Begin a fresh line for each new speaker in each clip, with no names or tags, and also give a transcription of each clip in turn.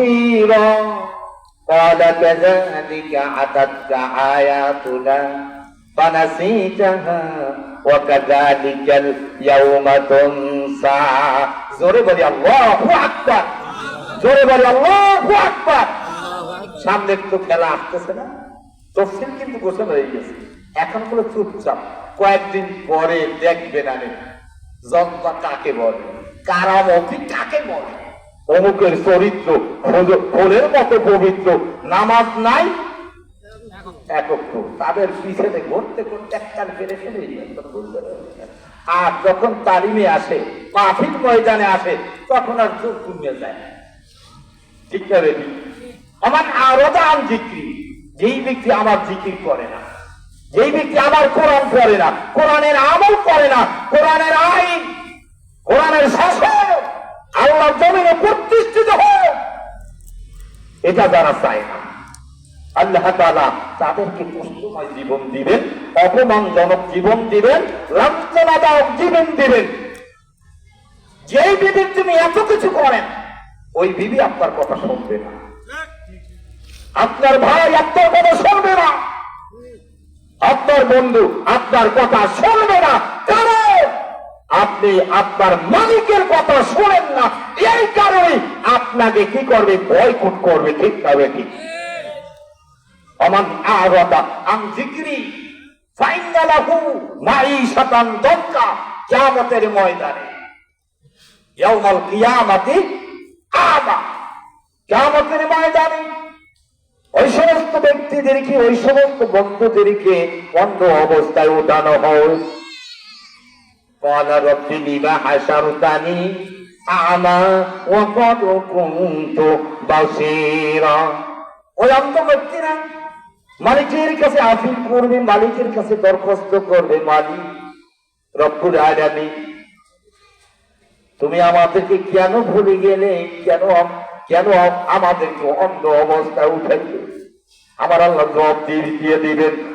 بصيرا قال كذلك أتتك آياتنا فنسيتها وكذلك اليوم تنسى জোরে বলি আল্লাহু আকবার জোরে বলি আল্লাহু আকবার সামনে একটু খেলা আসতেছে না তফসিল কিন্তু গোসল হয়ে গেছে এখন গুলো চুপচাপ কয়েকদিন পরে দেখবেন আমি জজ্বা কাকে বলে কারামতি কাকে বলে অমুকের চরিত্র ফলের মতো পবিত্র, নামাজ নাই। তাদের পিছনে ঘুরতে ঘুরতে ফেলে আর যখন তালিমে আসে, মাহফিল ময়দানে আসে, তখন আর চোখ কমে যায় ঠিক না রেডি আমার আরোদা আম জিক্রি, যেই ব্যক্তি আমার জিকির করে না, যেই ব্যক্তি আমার কোরআন করে না, কোরআনের আমল করে না, কোরআনের আইন, কোরআনের শাসন আল্লাহ জমিনে প্রতিষ্ঠিত হোক এটা যারা চায় না, আল্লাহ তাদেরকে কষ্টময় জীবন দিবেন, অপমানজনক জীবন দিবেন, লাঞ্ছনাদায়ক জীবন দিবেন। যেই বিবির তুমি এত কিছু করেন, ওই বিবি আপনার কথা শুনবে না। আপনার ভাই আপনার কথা শুনবে না। আপনার বন্ধু আপনার কথা শুনবে না। কারণ আপনি আপনার মালিকের কথা শোনেন না। আপনাকে কি করবে বয়কট করবে ঠিক তবে ঠিক অমান আরদা আন জিক্রি ফাইনালাহু মাইশাতান দক্কা কিয়ামতের ময়দানে ইয়াউমাল কিয়ামাতি আমা কিয়ামতের ময়দানে ওই সমস্ত ব্যক্তিদেরকে ওই সমস্ত বন্ধুদেরকে অন্ধ অবস্থায় উঠানো হয় قال رب لما حشرتني মালিকের কাছে আফিল করবে, মালিকের কাছে দরখাস্ত করবে, মালিক রব্বুল আলামিন, তুমি আমাদেরকে কেন ভুলে গেলে? কেন কেন আমাদেরকে অন্য অবস্থায় উঠাইলে? আমার আল্লাহ জবাব দিয়ে দিবেন।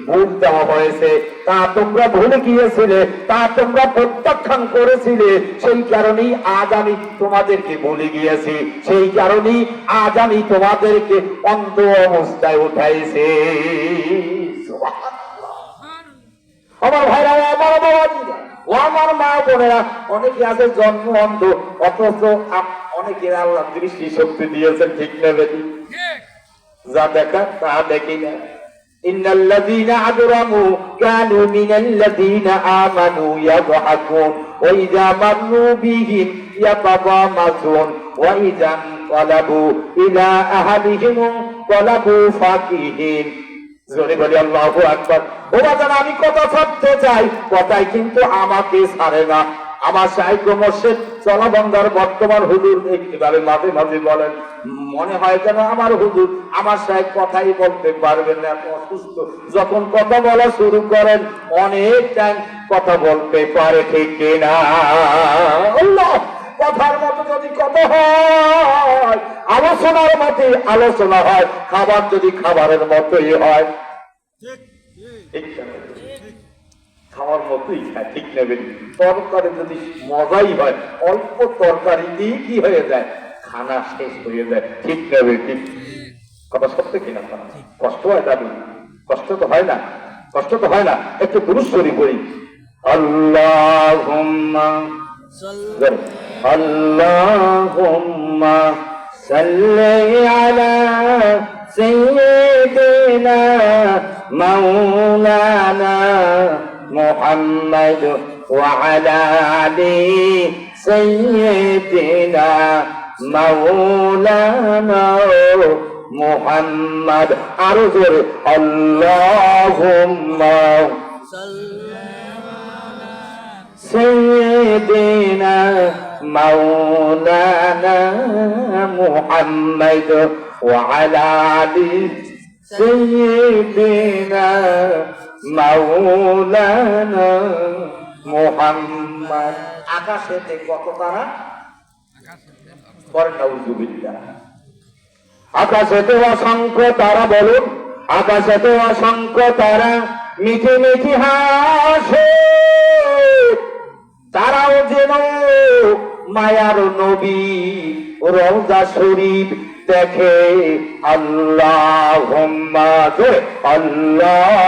ভুল দেওয়া হয়েছে। তা তোমরা ভুলে গিয়েছিলে তা তোমরা প্রত্যাখ্যান করেছিলে। সেই কারণেই আজ আমি তোমাদেরকে ভুলে গিয়েছি। সেই কারণেই আজ আমি তোমাদেরকে অন্ধ অবস্থায় উঠাইছে। আমার ভাইরা আমার বাবাজিরা ও আমার মা বোনেরা অনেকে আছে জন্ম অন্ধ অথচ অনেকের আল্লাহ দৃষ্টি শক্তি দিয়েছেন ঠিক না যা দেখা তা দেখি না। إن الذين أجرموا كانوا من الذين آمنوا يضحكون وإذا مروا بهم يتضامسون وإذا انقلبوا إلى أهلهم انقلبوا فكهين জোরে বলি আল্লাহ আকবর ও বাজান আমি কথা ছাড়তে চাই কথাই কিন্তু আমাকে ছাড়ে না আমার সাহিত্য মসজিদ চলাবন্দার বর্তমান হুজুর এইভাবে মাঝে মাঝে বলেন মনে হয় যেন আমার হুজুর আমার সাহেব কথাই বলতে পারবেন না অসুস্থ। যখন কথা বলা শুরু করেন অনেক টাইম কথা বলতে পারে ঠিক কিনা। আল্লাহ কথার মতো যদি কথা হয় আলোচনার মতে আলোচনা হয় খাবার যদি খাবারের মতোই হয়। ঠিক না? খাওয়ার মতোই খায় ঠিক নেবেন। তরকারি যদি মজাই হয় অল্প তরকারি দিয়ে কি হয়ে যায়? খানা শেষ হয়ে যায় ঠিক নেবে ঠিক কথা সত্য কিনা কষ্ট হয় দাদু? কষ্ট তো হয় না। কষ্ট তো হয় না। একটু দুরুস্তরি করি আল্লাহ আল্লাহ সাল্লি আলা সাইয়্যিদিনা মাওলানা محمد وعلى آل سيدنا مولانا محمد. أرجو اللهم سيدنا مولانا محمد وعلى آل سيدنا مولانا محمد আকাশেতে কত তারা পরে নাউজুবিল্লাহ আকাশেতে অসংখ্য তারা বলুন আকাশেতে অসংখ্য তারা মিঠে মিঠে হাসে তারাও যেন মায়ার নবী রওজা শরীফ দেখে আল্লাহ আল্লাহ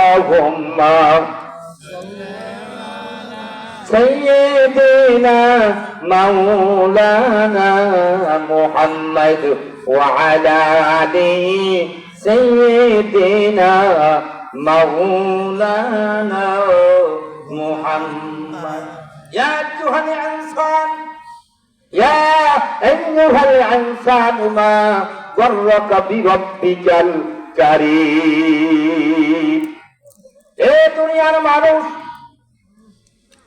سيدنا مولانا محمد وعلى آله سيدنا مولانا محمد يا أيها الإنسان يا أيها الإنسان ما غرك بربك الكريم এ দুনিয়ার মানুষ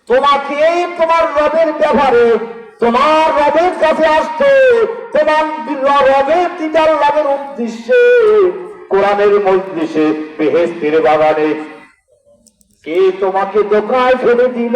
তোমাকে তোমার রবের ব্যাপারে তোমার রবের কাছে আসতে তোমার রবের দিদার লাভের উদ্দেশ্যে কোরআনের মজলিসে বেহেস্তির বাগানে কে তোমাকে দোকায় ফেলে দিল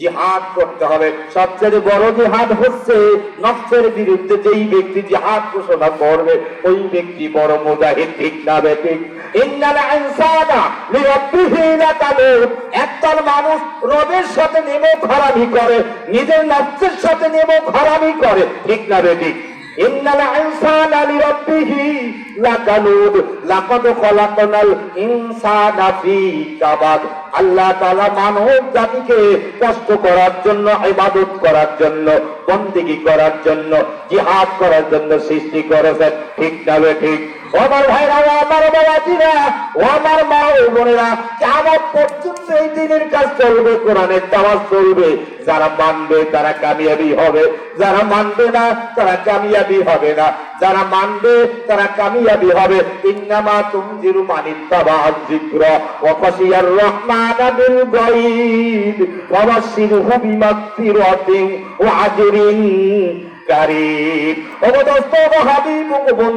জিহাদ করতে হবে। সবচেয়ে বড় জিহাদ হচ্ছে নফসের বিরুদ্ধে যেই ব্যক্তি জিহাদ ঘোষণা করবে, ওই ব্যক্তি বড় মুজাহিদ, ঠিক না লাকানুদ একদল মানুষ রবের সাথে নেমো খারামি করে, নিজের নফসের সাথে নেমো খারামি করে, ঠিক না বেঠিক ইন্নাল ইনসানা লিরাব্বিহি লাকানুদ লাকাদ খলাকনাল ইনসানা ফি কাবাদ। আল্লাহ তাআলা মানব জাতিকে কষ্ট করার জন্য, ইবাদত করার জন্য, বন্দেগী করার জন্য, জিহাদ করার জন্য সৃষ্টি করেছেন। ঠিক না ঠিক? আমার ভাইরা, ও আমার বাবাজিরা ও আমার মা ও বোনেরা কেমন পর্যন্ত এই দিনের কাজ চলবে, কোরআনের দাওয়াত চলবে। যারা মানবে তারা কামিয়াবি হবে, যারা মানবে না তারা কামিয়াবি হবে না। যারা মানবে, তারা কামিয়াবি হবে। ইন্নামা তুমজিরু রহমান বিল গায়ব, ওয়া বাশশিরহু বিমাগফিরাতিন ওয়া আজরিন কারীম ও দোস্ত, ও হাবিব